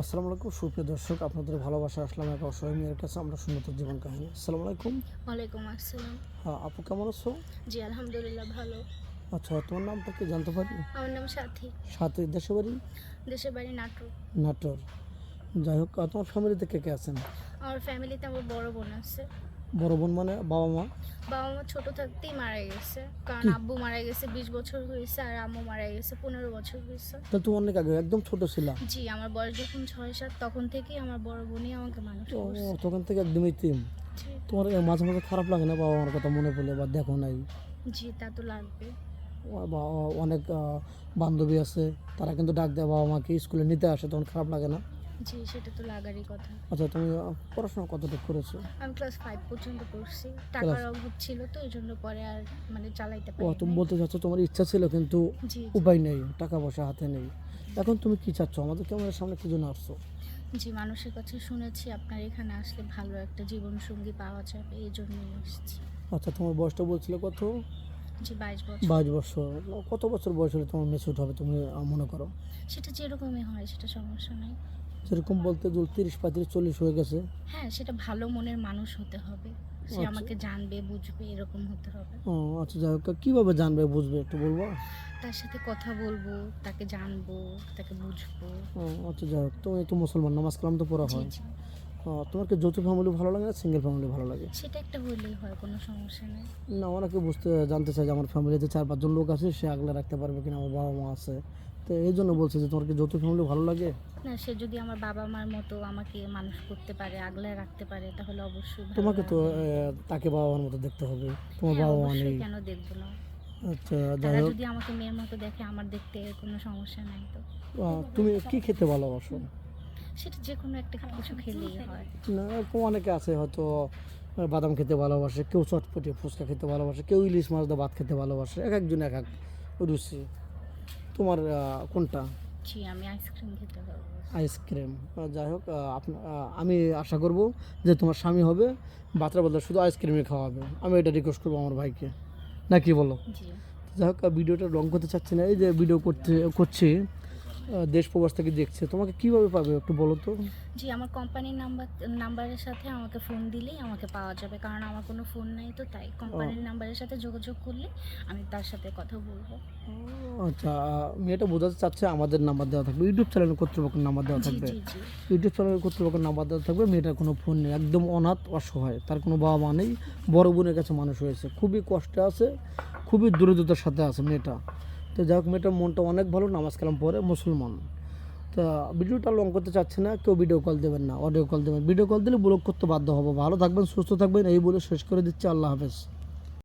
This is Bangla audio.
আসসালামু আলাইকুম। সুপ্রিয় দর্শক আপনাদের ভালোবাসা আসলাম এক অসহায় মেয়ের কাছে। আমরা সুন্দর জীবন কাহিনী। আসসালামু আলাইকুম। ওয়ালাইকুম আসসালাম। হ্যাঁ আপু কেমন আছো? জি আলহামদুলিল্লাহ ভালো। আচ্ছা তোমার নামটা কি জানতে পারি? আমার নাম সাথী। সাথী দেশে বাড়ি? দেশের বাড়ি নাটোর। নাটোর। যাই হোক তোমার ফ্যামিলিতে কে কে আছেন? আমার ফ্যামিলিতে আমার বড় বোন আছে। বড় বোন মানে বাবা মা? বাবা মা ছোট থাকতেই মারা গেছে। কারণ আব্বু মারা গেছে বিশ বছর হয়েছে আর আম্মু মারা গেছে পনেরো বছর হয়েছে। তো তুমি অনেক আগে একদম ছোট ছিলাম জি আমার বয়স যখন ছয় সাত তখন থেকেই আমার বড় বোনই আমাকে মানুষ করছে। তখন থেকে একদমই তিম তোমার মাঝে মাঝে খারাপ লাগে না বাবা মার কথা মনে পড়লে বা দেখো নাই? জি তা তো লাগবে। ও- অনেক বান্ধবী আছে তারা কিন্তু ডাক দেয় বাবা মাকে স্কুলে নিতে আসে তখন খারাপ লাগে না? জি সেটা তো লাগারই কথা। আচ্ছা তুমি পড়াশোনা কতটুকু করেছ? আমি ক্লাস ফাইভ পর্যন্ত পড়ছি। টাকার অভাব ছিল তো এই জন্য পরে আর মানে চালাইতে পারি ও তুমি বলতে চাচ্ছ তোমার ইচ্ছা ছিল কিন্তু। উপায় নেই টাকা পয়সা হাতে নেই। এখন তুমি কি চাচ্ছ? আমাদের ক্যামেরার সামনে কি জন্য আসছো? জি মানুষের কাছে শুনেছি আপনার এখানে আসলে ভালো একটা জীবন সঙ্গী পাওয়া যাবে এই জন্যই এসেছি। আচ্ছা তোমার বয়সটা বলছিলে কত? জি বাইশ বছর। বাইশ বছর। কত বছর বয়স হলে তোমার মেচুট হবে তুমি মনে করো? সেটা যেরকমই হয় সেটা সমস্যা নেই। যেরকম বলতে যদি তিরিশ পঁয়ত্রিশ চল্লিশ হয়ে গেছে। হ্যাঁ সেটা ভালো মনের মানুষ হতে হবে। সে আচ্ছা। আমাকে জানবে বুঝবে এরকম হতে হবে। ও আচ্ছা যাই হোক কীভাবে জানবে বুঝবে একটু বলব? তার সাথে কথা বলব তাকে জানব তাকে বুঝব। ও আচ্ছা যাই হোক তুমি তো মুসলমান নামাজ কালাম তো পড়া হয়। তোমার কি যৌথ ফ্যামিলি ভালো লাগে না সিঙ্গেল ফ্যামিলি ভালো লাগে? সেটা একটা হলেই হয় কোনো সমস্যা নেই। না অনেকে বুঝতে জানতে চাই যে আমার ফ্যামিলিতে চার পাঁচজন লোক আছে সে আগলে রাখতে পারবে কিনা আমার বাবা মা আছে। তো এই জন্য বলছে যে তোমার কি যৌথ ফ্যামিলি ভালো লাগে? না সে যদি আমার বাবা মার মতো আমাকে মানুষ করতে পারে আগলে রাখতে পারে তাহলে অবশ্যই ভালো তোমাকে তো আহ, তাকে বাবা মার মতো দেখতে হবে। তোমার হ্যাঁ, বাবা মা অবশ্যই নেই। কেন দেখব না? আচ্ছা যাই তারা হোক। যদি আমাকে মেয়ের মতো দেখে আমার দেখতে কোনো সমস্যা নাই তো। আহ, তুমি কি খেতে ভালোবাসো? সেটা যে কোনো একটা কিছু খেলেই হয়। না এরকম অনেকে আছে হয়তো আহ, বাদাম খেতে ভালোবাসে কেউ চটপটি ফুচকা খেতে ভালোবাসে কেউ ইলিশ মাছ দিয়ে ভাত খেতে ভালোবাসে এক একজন এক এক রুচি। তোমার কোনটা? জি আমি আইসক্রিম খেতে পারব আইসক্রিম। যাই হোক আপনা- আমি আশা করব যে তোমার স্বামী হবে বাচ্চার বদলে শুধু আইসক্রিমই খাওয়াবে আমি এটা রিকোয়েস্ট করব আমার ভাইকে। না কি বলো যাই হোক ভিডিওটা রং করতে চাচ্ছি না এই যে ভিডিও করতে করছি। দেশ প্রবাস থেকে দেখছে তোমাকে কীভাবে পাবে একটু বলো তো? জি আমার কোম্পানির নাম্বার নাম্বারের সাথে আমাকে ফোন দিলেই আমাকে পাওয়া যাবে কারণ আমার কোনো ফোন নাই তো তাই কোম্পানির নাম্বারের সাথে যোগাযোগ করলে আমি তার সাথে কথা বলব। আচ্ছা মেয়েটা বোঝাতে চাচ্ছে আমাদের নাম্বার দেওয়া থাকবে ইউটিউব চ্যানেল কর্তৃপক্ষের নাম্বার দেওয়া থাকবে। ইউটিউব চ্যানেল কর্তৃপক্ষের নাম্বার দেওয়া থাকবে মেয়েটার কোনো ফোন নেই একদম অনাথ অসহায় তার কোনো বাবা মা নেই বড় বোনের কাছে মানুষ হয়েছে। খুবই কষ্টে আছে খুবই দরিদ্রতার সাথে আছে মেয়েটা। তো যাই হোক, মেয়েটার মনটা অনেক ভালো, নামাজ কালাম পরে মুসলমান। তা ভিডিওটা লং করতে চাচ্ছে না, কেউ ভিডিও কল দেবেন না অডিও কল দেবেন। ভিডিও কল দিলে ব্লক করতে বাধ্য হব। ভালো থাকবেন, সুস্থ থাকবেন, এই বলে শেষ করে দিচ্ছি, আল্লাহ হাফেজ।